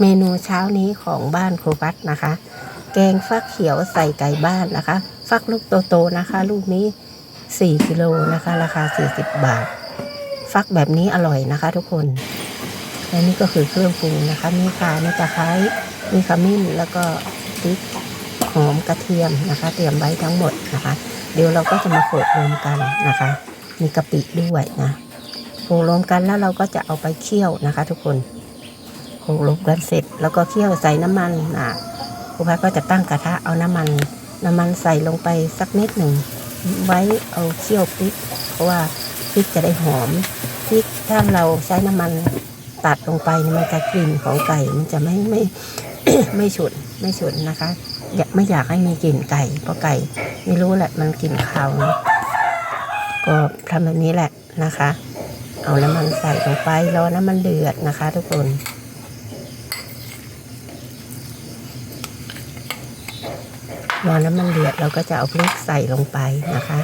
เมนูเช้านี้ของบ้านครูพัดนะคะ แกงฟักเขียวใส่ไก่บ้านนะคะ ฟักลูกโตๆนะคะ ลูกนี้ 4กิโลนะคะ ราคา 40 บาท ฟักแบบนี้อร่อยนะคะ ทุกคนและนี่ก็คือเครื่องปรุงนะคะ มีข่ามีตะไคร้มีขมิ้นแล้วก็พริกหอมกระเทียมนะคะ เตรียมไว้ทั้งหมดนะคะ เดี๋ยวเราก็จะมาโขลกรวมกันนะคะ มีกะปิด้วยนะโขลกรวมกันแล้วเราก็จะเอาไปเคี่ยวนะคะ ทุกคน โขลกรมกันเสร็จ แล้วก็เคี่ยวใส่น้ำมันนะครูพัดก็จะตั้งกระทะเอาน้ำมัน น้ำมันใส่ลงไปสักนิดหนึ่งไว้เอาเคี่ยวพริก เพราะว่าพริกจะได้หอมพริกถ้าเราใช้น้ำมันตัดลงไปมันจะกลิ่นของไก่มันจะไม่ไม่ไม่ฉุนไม่ฉุนนะคะอยากไม่อยากให้มีกลิ่นไก่ เพราะไก่ไม่รู้แหละมันกลิ่นคาวนะก็ทำแบบนี้แหละนะคะ เอาน้ำมันใส่ลงไปรอน้ำมันเดือดนะคะ ทุกคน อน้ำมันเดือดเราก็จะเอาพริกใส่ลงไปนะคะ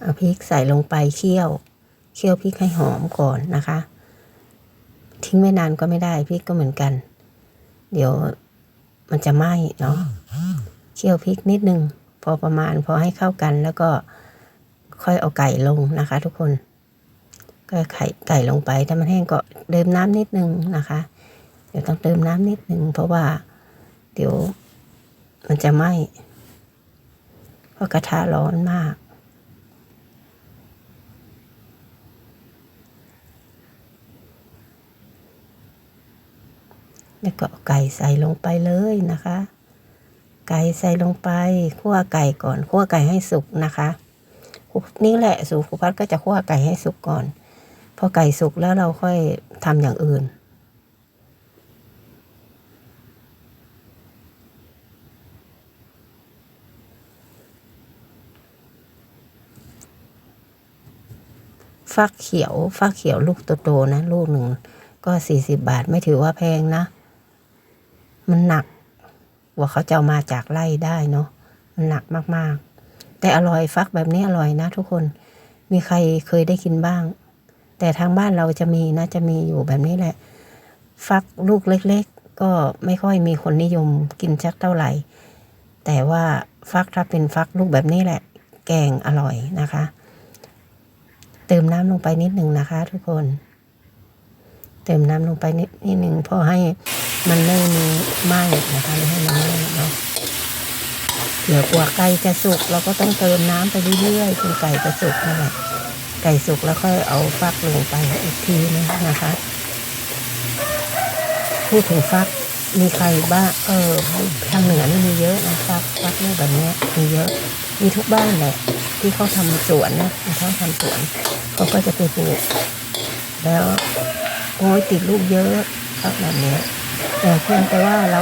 เอาพริกใส่ลงไปเคี่ยว เคี่ยวพริกให้หอมก่อนนะคะ ทิ้งไว้นานก็ไม่ได้พริกก็เหมือนกัน เดี๋ยวมันจะไหม้เนาะเคี่ยวพริกนิดนึง พอประมาณพอให้เข้ากันแล้วก็ค่อยเอาไก่ลงนะคะทุกคน ก็ไข่ไก่ลงไป ถ้ามันแห้งก็เติมน้ำนิดนึงนะคะ เดี๋ยวต้องเติมน้ำนิดนึง เพราะว่า เดี๋ยวมันจะไหม้เพราะกระทะร้อนมากแล้วก็ไก่ใส่ลงไปเลยนะคะ ไก่ใส่ลงไปคั่วไก่ก่อนคั่วไก่ให้สุกนะคะ นี่แหละสูตรครูพัดก็จะคั่วไก่ให้สุกก่อน พอไก่สุกแล้วเราค่อยทำอย่างอื่น ฟักเขียว ฟักเขียวลูกโตๆนะ ลูกหนึ่งก็สี่สิบาทไม่ถือว่าแพงนะ มันหนักว่าเขาจะามาจากไร่ได้เนาะมันหนักมากๆ แต่อร่อยฟักแบบนี้อร่อยนะทุกคนมีใครเคยได้กินบ้าง แต่ทางบ้านเราจะมีนะจะมีอยู่แบบนี้แหละ ฟักลูกเล็กๆ ก็ไม่ค่อยมีคนนิยมกินชักเท่าไหร่ แต่ว่าฟักถ้าเป็นฟักลูกแบบนี้แหละ แกงอร่อยนะคะ เติมน้ำลงไปนิดหนึ่งนะคะ ทุกคน เติมน้ำลงไปนิดนิดหนึ่งเพื่อให้มันไม่มีไหม้นะคะไม่ให้มันไหม้เนาะเดี๋ยวกว่าไก่จะสุกเราก็ต้องเติมน้ำไปเรื่อยๆจนไก่จะสุกนั่นแหละ ไก่สุกแล้วค่อยเอาฟักลงไปอีกทีนึงนะคะ พูดถึงฟักมีใครบ้างเออทางเหนือนี่มีเยอะนะฟักฟักลูกแบบนี้มีเยอะมีทุกบ้านแหละที่เขาทำสวนนะเขาทำสวนเขาก็จะไปปลูกแล้วโอ้ยติดลูกเยอะฟักแบบนี้แต่เพียงแต่ว่าเรา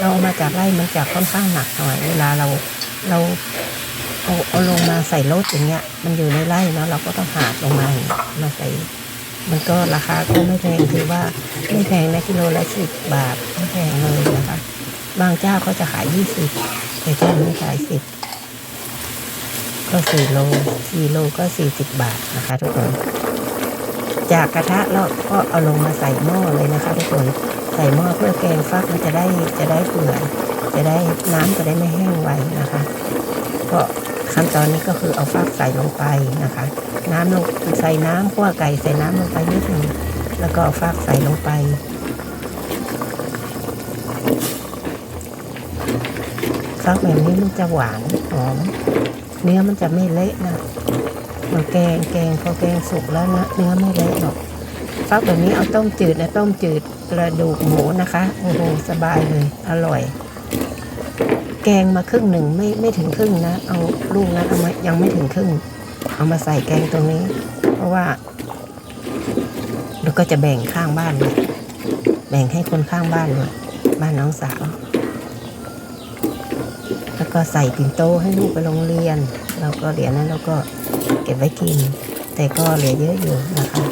เราเอามาจากไร่มันจะค่อนข้างหนักหน่อย เวลาเราเรา เอาเอาลงมาใส่รถอย่างเงี้ย มันอยู่ในไร่เนาะเราก็ต้องหาลงมามาใส่ มันก็ราคาก็ไม่แพงถือว่าไม่แพงนะกิโลละสิบบาทไม่แพงเลยนะคะบางเจ้าเขาจะขายยี่สิบแต่เจ้าไม่ขายสิบก็สี่โลสี่โลก็สี่สิบบาทนะคะทุกคนจากกระทะแล้วก็เอาลงมาใส่หม้อเลยนะคะ ทุกคนใส่หม้อเพื่อแกงฟักมันจะได้จะได้เปื่อยจะได้น้ำจะได้ไม่แห้งไวนะคะ ก็ ขั้นตอนนี้ก็คือเอาฟักใส่ลงไปนะคะ น้ำลงใส่น้ำคั่วไก่ใส่น้ำลงไปนิดหนึงแล้วก็เอาฟักใส่ลงไป ฟักแบบนี้มันจะหวานหอม เนื้อมันจะไม่เละนะมันแกงแกงพอแกงสุกแล้วนะเนื้อไม่เละหรอกฟักแบบนี้เอาต้มจืดนะต้มจืดกระดูกหมูนะคะโอ้โหสบายเลยอร่อย แกงมาครึ่งหนึ่งไม่ไม่ถึงครึ่งนะ เอาลูกนั้นเอามายังไม่ถึงครึ่ง เอามาใส่แกงตรงนี้ เพราะว่าแล้วก็จะแบ่งข้างบ้านเลยแบ่งให้คนข้างบ้านเลยบ้านน้องสาว แล้วก็ใส่ปิ่นโตให้ลูกไปโรงเรียนแล้วก็เหรียญนั้นเราก็เก็บไว้กิน แต่ก็เหลือเยอะอยู่นะคะ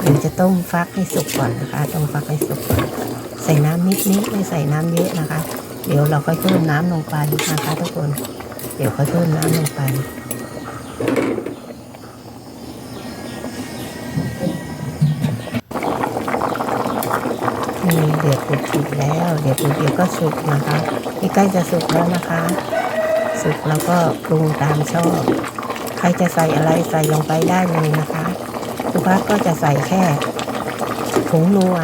เดี๋ยวจะต้มฟักให้สุกก่อนนะคะ ต้มฟักให้สุกก่อน ใส่น้ำนิดนิดไม่ใส่น้ำเยอะนะคะ เดี๋ยวเราก็เพิ่มน้ำลงไปนะคะทุกคน เดี๋ยวค่อเพิ่มน้ำลงไปนี่เดือดปุดปิดแล้วเดือดปุดเดี๋ยวก็สุกนะคะใกล้จะสุกแล้วนะคะสุกแล้วก็ปรุงตามชอบ ใครจะใส่อะไรใส่ลงไปได้เลยนะคะสุภาพก็จะใส่แค่ผงนัว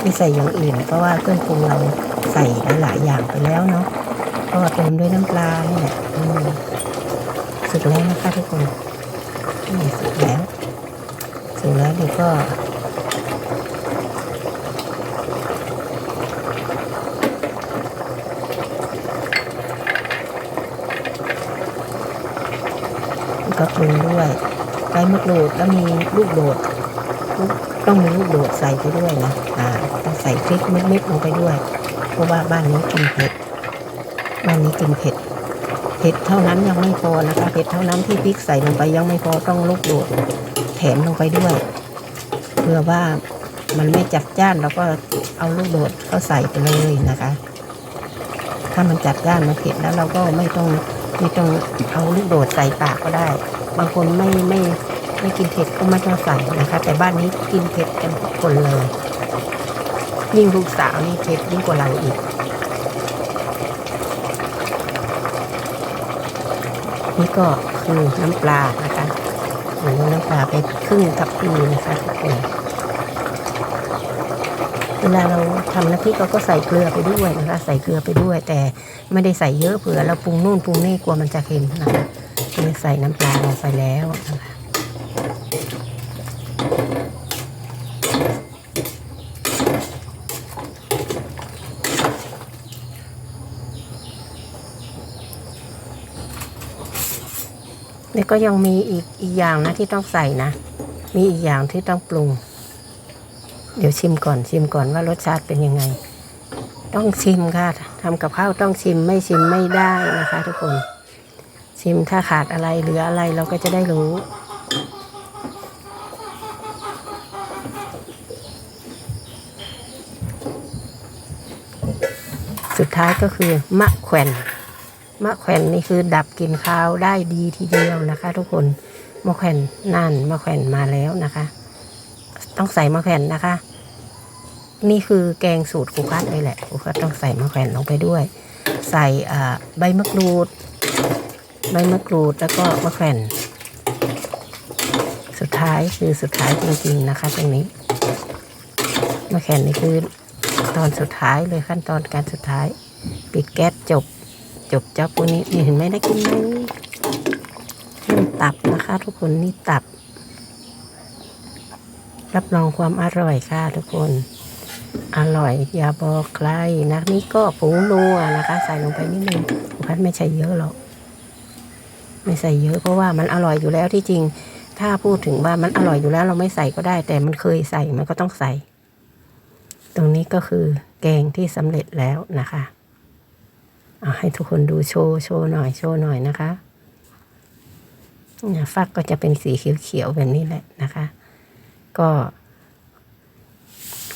ไม่ใส่อย่างอื่น เพราะว่าเครื่องปรุงเรา ใส่หลายๆอย่างไปแล้วเนาะก็เติมด้วยน้ำปลานี่แหละสุกแล้วนะคะทุกคนนี่สุกแล้วสุกแล้วเดี๋ยวก็ก็ปรุงด้วยใบมะกรูดแล้วมีลูกโดดต้องมีลูกโดดใส่ไปด้วยนะอ่าต้องใส่พริกเม็ดๆลงไปด้วย เพราะว่าบ้านนี้กินเผ็ด บ้านนี้กินเผ็ด เผ็ดเท่านั้นยังไม่พอนะคะ เผ็ดเท่านั้นที่พริกใส่ลงไปยังไม่พอต้องลูกโดดแถมลงไปด้วย เพื่อว่ามันไม่จัดจ้านเราก็เอาลูกโดดเข้าใส่ไปเลยนะคะ ถ้ามันจัดจ้านมันเผ็ดแล้วเราก็ไม่ต้องไม่ต้องเอาลูกโดดใส่ปากก็ได้ บางคนไม่ไม่ไม่กินเผ็ดก็ไม่ต้องใส่นะคะ แต่บ้านนี้กินเผ็ดกันทุกคนเลย ยิ่งลูกสาวนี่เผ็ดยิ่งกว่าเราอีก นี่ก็คือน้ำปลานะคะหรือน้ำปลาไปครึ่งทัพพีนะคะทุกคนเวลาเราทำน้ำพริกเราก็ใส่เกลือไปด้วยนะคะใส่เกลือไปด้วย แต่ไม่ได้ใส่เยอะเผื่อเราปรุงนู่นปรุงนี่กลัวมันจะเค็มนะคะเลยใส่น้ำปลาลงไปแล้วนะคะ แล้วก็ยังมีอีกอีกอย่างนะที่ต้องใส่นะ มีอีกอย่างที่ต้องปรุง เดี๋ยวชิมก่อนชิมก่อนว่ารสชาติเป็นยังไง ต้องชิมค่ะทำกับข้าวต้องชิมไม่ชิมไม่ได้นะคะ ทุกคน ชิมถ้าขาดอะไรเหลืออะไรเราก็จะได้รู้สุดท้ายก็คือมะแขวน มะแขวนนี่คือดับกลิ่นคาวได้ดีทีเดียวนะคะ ทุกคนมะแขวนนั่นมะแขวนมาแล้วนะคะ ต้องใส่มะแขวนนะคะ นี่คือแกงสูตรครูคัดเลยแหละครูคัดต้องใส่มะแขวนลงไปด้วย ใส่ใบมะกรูด ใบมะกรูดแล้วก็มะแขวนสุดท้ายคือสุดท้ายจริงๆนะคะ ตรงนี้มะแขวนนี่คือตอนสุดท้ายเลยขั้นตอนการสุดท้าย ปิดแก๊สจบ จบเจ้าพวกนี้นี่เห็นไหมได้กินไหมนี่ตับนะคะ ทุกคนนี่ตับ รับรองความอร่อยค่ะ ทุกคน อร่อยอย่าบอกใครนะนี่ก็ผงนัวนะคะ ใส่ลงไปนิดนึงพัดไม่ใช่เยอะหรอกไม่ใส่เยอะเพราะว่ามันอร่อยอยู่แล้วที่จริง ถ้าพูดถึงว่ามันอร่อยอยู่แล้ว เราไม่ใส่ก็ได้ แต่มันเคยใส่มันก็ต้องใส่ ตรงนี้ก็คือแกงที่สำเร็จแล้วนะคะ ให้ทุกคนดูโชว์โชว์หน่อยโชว์หน่อยนะคะฟักก็จะเป็นสีเขียวๆแบบนี้แหละนะคะ ก็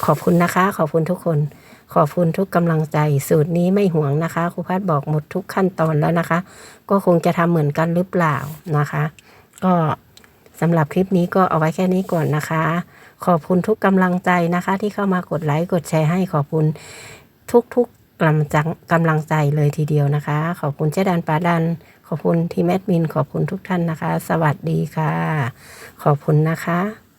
ขอบคุณนะคะ ขอบคุณทุกคน ขอบคุณทุกกำลังใจ สูตรนี้ไม่ห่วงนะคะครูพัดบอกหมดทุกขั้นตอนแล้วนะคะ ก็คงจะทำเหมือนกันหรือเปล่านะคะ ก็สำหรับคลิปนี้ก็เอาไว้แค่นี้ก่อนนะคะ ขอบคุณทุกกำลังใจนะคะ ที่เข้ามากดไลค์กดแชร์ให้ขอบคุณทุกๆ กำลังใจกำลังใจเลยทีเดียวนะคะ ขอบคุณเจดันปาดัน ขอบคุณทีมแอดมิน ขอบคุณทุกท่านนะคะ สวัสดีค่ะ ขอบคุณนะคะ